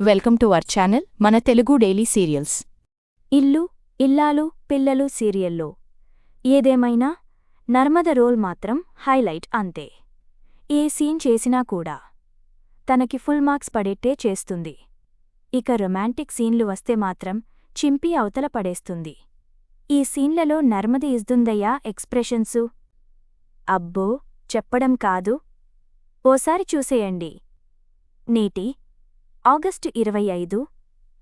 Welcome to our channel మన Telugu daily serials. ఇల్లు ఇల్లాలు పిల్లలు సీరియల్లో. ఏదేమైనా నర్మద రోల్ మాత్రం హైలైట్ అంతే. ఏ సీన్ చేసినా కూడా తనకి ఫుల్ మార్క్స్ పడేట్టే చేస్తుంది. ఇక రొమాంటిక్ సీన్లు వస్తే మాత్రం చింపి అవతల పడేస్తుంది. ఈ సీన్లలో నర్మద ఇస్తుందయ్యా ఎక్స్ప్రెషన్సు. అబ్బో చెప్పడం కాదు. ఓసారి చూసేయండి. నేటి ఆగస్టు ఇరవై ఐదు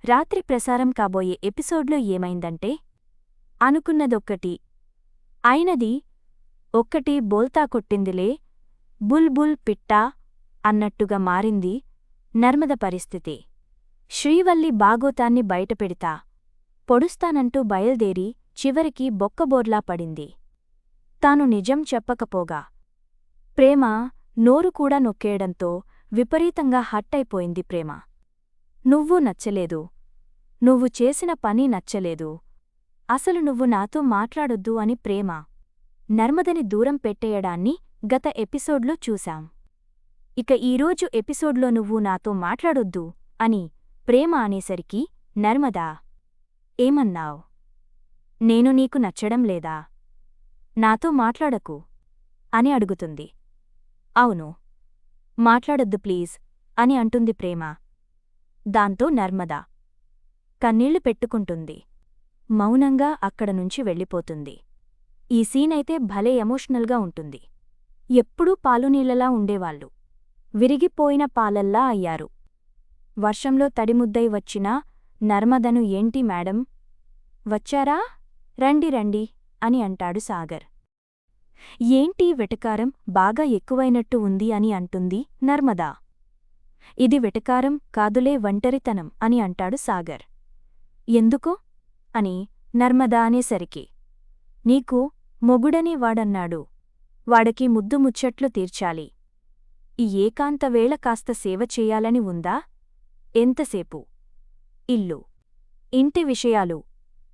రాత్రి ప్రసారం కాబోయే ఎపిసోడ్లో ఏమైందంటే అనుకున్నదొక్కటి. అయినది ఒక్కటి బోల్తా కొట్టిందిలే బుల్ బుల్ పిట్టా అన్నట్టుగా మారింది నర్మద పరిస్థితి. శ్రీవల్లి బాగోతాన్ని బయటపెడితా పొడుస్తానంటూ బయల్దేరి చివరికి బొక్కబోర్లా పడింది. తాను నిజం చెప్పకపోగా ప్రేమ నోరు కూడా నొక్కేయడంతో విపరీతంగా హట్టయిపోయింది ప్రేమ. నువ్వు నచ్చలేదు. నువ్వు చేసిన పని నచ్చలేదు. అసలు నువ్వు నాతో మాట్లాడొద్దు అని ప్రేమ. నర్మదని దూరం పెట్టేయడాన్ని గత ఎపిసోడ్లో చూశాం. ఇక ఈరోజు ఎపిసోడ్లో నువ్వు నాతో మాట్లాడొద్దు అని ప్రేమ అనేసరికి నర్మదా ఏమన్నావ్? నేను నీకు నచ్చడం లేదా? నాతో మాట్లాడకు అని అడుగుతుంది. అవును. మాట్లాడొద్దు ప్లీజ్ అని అంటుంది ప్రేమ. దాంతో నర్మద కన్నీళ్ళు పెట్టుకుంటుంది. మౌనంగా అక్కడ నుంచి వెళ్ళిపోతుంది. ఈ సీనైతే భలే ఎమోషనల్గా ఉంటుంది. ఎప్పుడూ పాలునీళ్ళలా ఉండేవాళ్ళు. విరిగిపోయిన పాలల్లా అయ్యారు. వర్షంలో తడిముద్దై వచ్చినా నర్మదను ఏంటి మేడం? వచ్చారా? రండి రండి అని అంటాడు సాగర్. ఏంటి వెటకారం? బాగా ఎక్కువైనట్టు ఉంది అని అంటుంది నర్మదా. ఇది వెటకారం కాదులే ఒంటరితనం అని అంటాడు సాగర్. ఎందుకు? అని నర్మదా అనేసరికి. నీకు మొగుడని వాడన్నాడు. వాడికి ముద్దు ముచ్చట్లు తీర్చాలి. ఈ ఏకాంత వేళ కాస్త సేవ చెయ్యాలని ఉందా? ఎంతసేపు? ఇల్లు. ఇంటి విషయాలు.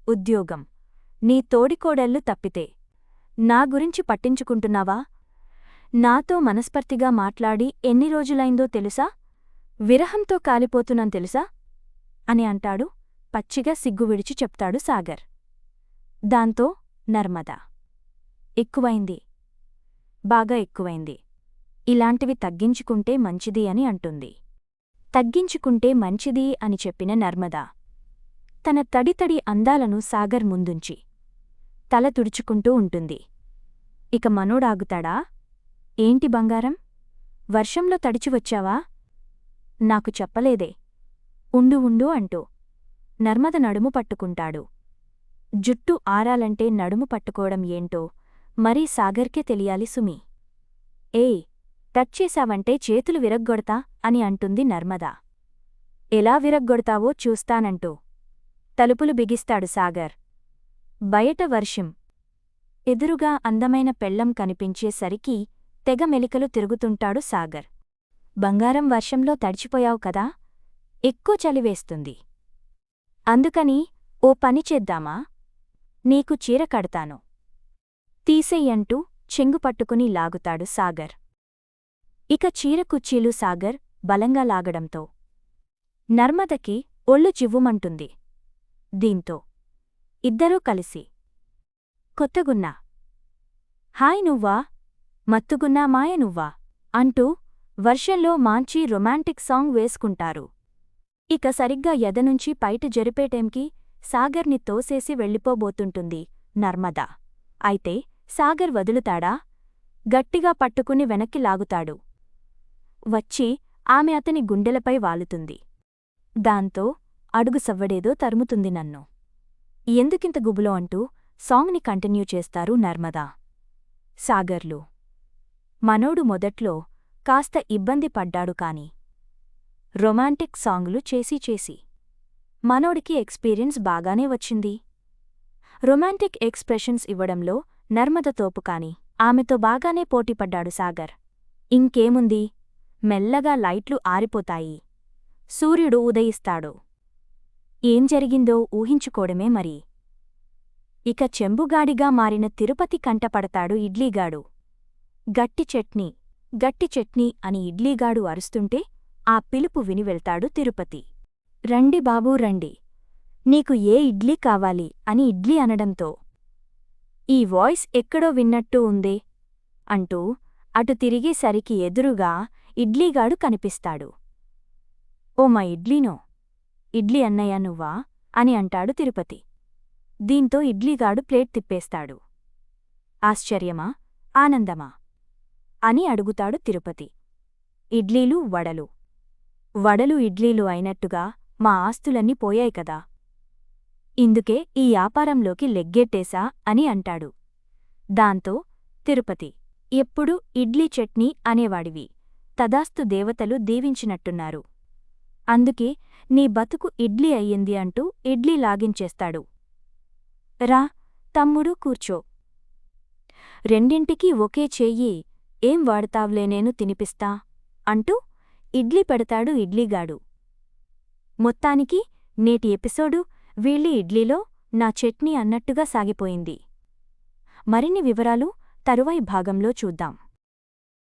ఉద్యోగం. నీ తోడికోడళ్ళు తప్పితే. నా గురించి పట్టించుకుంటున్నావా? నాతో మనస్పర్తిగా మాట్లాడి ఎన్ని రోజులైందో తెలుసా? విరహంతో కాలిపోతున్నాం తెలుసా? అని అంటాడు. పచ్చిగా సిగ్గు విడిచి చెప్తాడు సాగర్. దాంతో నర్మద. ఎక్కువైంది. బాగా ఎక్కువైంది. ఇలాంటివి తగ్గించుకుంటే మంచిది అని అంటుంది. తగ్గించుకుంటే మంచిది అని చెప్పిన నర్మద. తన తడితడి అందాలను సాగర్ ముందుంచి తల తుడుచుకుంటూ ఉంటుంది. ఇక మనోడాగుతాడా ఏంటి బంగారం? వర్షంలో తడిచివచ్చావా నాకు చెప్పలేదే. ఉండు ఉండు అంటూ నర్మద నడుము పట్టుకుంటాడు. జుట్టు ఆరాలంటే నడుము పట్టుకోవడం ఏంటో మరీ సాగర్కే తెలియాలి సుమి. ఏయ్ టచ్ చేశావంటే చేతులు విరగ్గొడతా అని అంటుంది నర్మద. ఎలా విరగ్గొడతావో చూస్తానంటూ తలుపులు బిగిస్తాడు సాగర్. బయట వర్షం. ఎదురుగా అందమైన పెళ్ళం కనిపించేసరికి తెగ మెలికలు తిరుగుతుంటాడు సాగర్. బంగారం వర్షంలో తడిచిపోయావు కదా? ఎక్కువ చలివేస్తుంది అందుకని ఓ పని చేద్దామా? నీకు చీర కడతాను. తీసెయ్యంటూ చెంగు పట్టుకుని లాగుతాడు సాగర్. ఇక చీర కుచ్చీలు సాగర్ బలంగా లాగడంతో. నర్మదకి ఒళ్ళు చివ్వుమంటుంది దీంతో. ఇద్దరూ కలిసి. కొత్తగున్నా. హాయ్ నువ్వా? మత్తుగున్నా మాయ నువ్వా అంటూ వర్షంలో మాంచి రొమాంటిక్ సాంగ్ వేసుకుంటారు. ఇక సరిగ్గా ఎదనుంచి పైట జరిపేటేంకి సాగర్ని తోసేసి వెళ్ళిపోబోతుంటుంది నర్మద. అయితే సాగర్ వదులుతాడా? గట్టిగా పట్టుకుని వెనక్కి లాగుతాడు. వచ్చి ఆమె అతని గుండెలపై వాలుతుంది. దాంతో అడుగు సవ్వడేదో తరుముతుంది నన్ను. ఎందుకింత గుబులో అంటూ సాంగ్ని కంటిన్యూ చేస్తారు నర్మదా. సాగర్లు. మనోడు మొదట్లో కాస్త ఇబ్బంది పడ్డాడు కాని. రొమాంటిక్ సాంగులు చేసి చేసి. మనోడికి ఎక్స్పీరియన్స్ బాగానే వచ్చింది. రొమాంటిక్ ఎక్స్ప్రెషన్స్ ఇవ్వడంలో నర్మద తోపు కాని ఆమెతో బాగానే పోటీపడ్డాడు సాగర్. ఇంకేముంది? మెల్లగా లైట్లు ఆరిపోతాయి. సూర్యుడు ఉదయిస్తాడు. ఏం జరిగిందో ఊహించుకోవడమే మరి. ఇక చెంబుగాడిగా మారిన తిరుపతి కంటపడతాడు ఇడ్లీగాడు. గట్టి చట్నీ. గట్టి చట్నీ అని ఇడ్లీగాడు అరుస్తుంటే ఆ పిలుపు విని వెళ్తాడు తిరుపతి. రండి బాబూ రండి. నీకు ఏ ఇడ్లీ కావాలి అని ఇడ్లీ అనడంతో ఈ వాయిస్ ఎక్కడో విన్నట్టు ఉందే అంటూ అటు తిరిగేసరికి ఎదురుగా ఇడ్లీగాడు కనిపిస్తాడు. ఓ మా ఇడ్లీనో? ఇడ్లీ అన్నయ్య నువ్వా? అని అంటాడు తిరుపతి. దీంతో ఇడ్లీగాడు ప్లేట్ తిప్పేస్తాడు. ఆశ్చర్యమా? ఆనందమా? అని అడుగుతాడు తిరుపతి. ఇడ్లీలు వడలు. వడలు ఇడ్లీలు అయినట్టుగా మా ఆస్తులన్నీ పోయాయి కదా. ఇందుకే ఈ వ్యాపారంలోకి లెగ్గెట్టేశా అని అంటాడు. దాంతో తిరుపతి ఎప్పుడు ఇడ్లీ చట్నీ అనేవాడివి తదాస్తు దేవతలు దీవించినట్టున్నారు. అందుకే నీ బతుకు ఇడ్లీ అయ్యింది అంటూ ఇడ్లీ లాగించేస్తాడు. రా తమ్ముడు కూర్చో. రెండింటికీ ఒకే చెయ్యి ఏం వాడతావ్లే నేను తినిపిస్తా అంటూ ఇడ్లీ పెడతాడు ఇడ్లీగాడు. మొత్తానికి నేటి ఎపిసోడు వీళ్ళి ఇడ్లీలో నా చట్నీ అన్నట్టుగా సాగిపోయింది. మరిన్ని వివరాలు తరువాయి భాగంలో చూద్దాం.